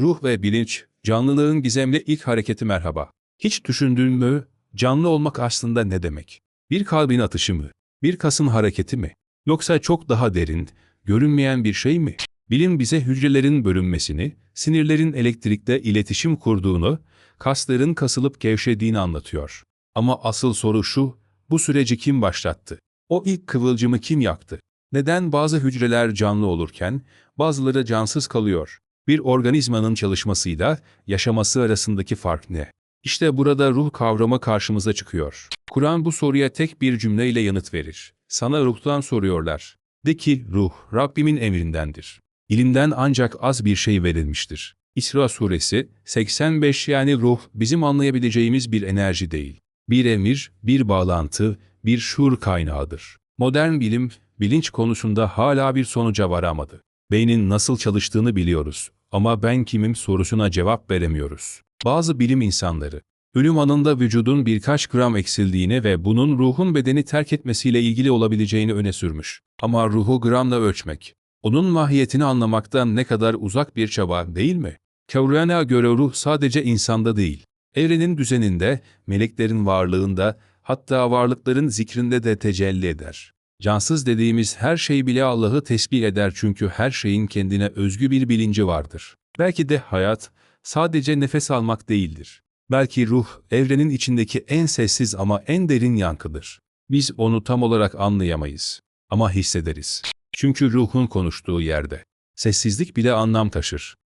Ruh ve bilinç, canlılığın gizemli ilk hareketi merhaba. Hiç düşündün mü, canlı olmak aslında ne demek? Bir kalbin atışı mı? Bir kasın hareketi mi? Yoksa çok daha derin, görünmeyen bir şey mi? Bilim bize hücrelerin bölünmesini, sinirlerin elektrikte iletişim kurduğunu, kasların kasılıp gevşediğini anlatıyor. Ama asıl soru şu, bu süreci kim başlattı? O ilk kıvılcımı kim yaktı? Neden bazı hücreler canlı olurken bazıları cansız kalıyor? Bir organizmanın çalışmasıyla yaşaması arasındaki fark ne? İşte burada ruh kavramı karşımıza çıkıyor. Kur'an bu soruya tek bir cümleyle yanıt verir. Sana ruhtan soruyorlar. De ki ruh Rabbimin emrindendir. İlimden ancak az bir şey verilmiştir. İsra suresi 85 yani ruh bizim anlayabileceğimiz bir enerji değil. Bir emir, bir bağlantı, bir şuur kaynağıdır. Modern bilim, bilinç konusunda hala bir sonuca varamadı. Beynin nasıl çalıştığını biliyoruz ama ben kimim sorusuna cevap veremiyoruz. Bazı bilim insanları, ölüm anında vücudun birkaç gram eksildiğini ve bunun ruhun bedeni terk etmesiyle ilgili olabileceğini öne sürmüş. Ama ruhu gramla ölçmek, onun mahiyetini anlamaktan ne kadar uzak bir çaba değil mi? Kavrana göre ruh sadece insanda değil, evrenin düzeninde, meleklerin varlığında, hatta varlıkların zikrinde de tecelli eder. Cansız dediğimiz her şey bile Allah'ı tesbih eder çünkü her şeyin kendine özgü bir bilinci vardır. Belki de hayat sadece nefes almak değildir. Belki ruh evrenin içindeki en sessiz ama en derin yankıdır. Biz onu tam olarak anlayamayız ama hissederiz. Çünkü ruhun konuştuğu yerde sessizlik bile anlam taşır.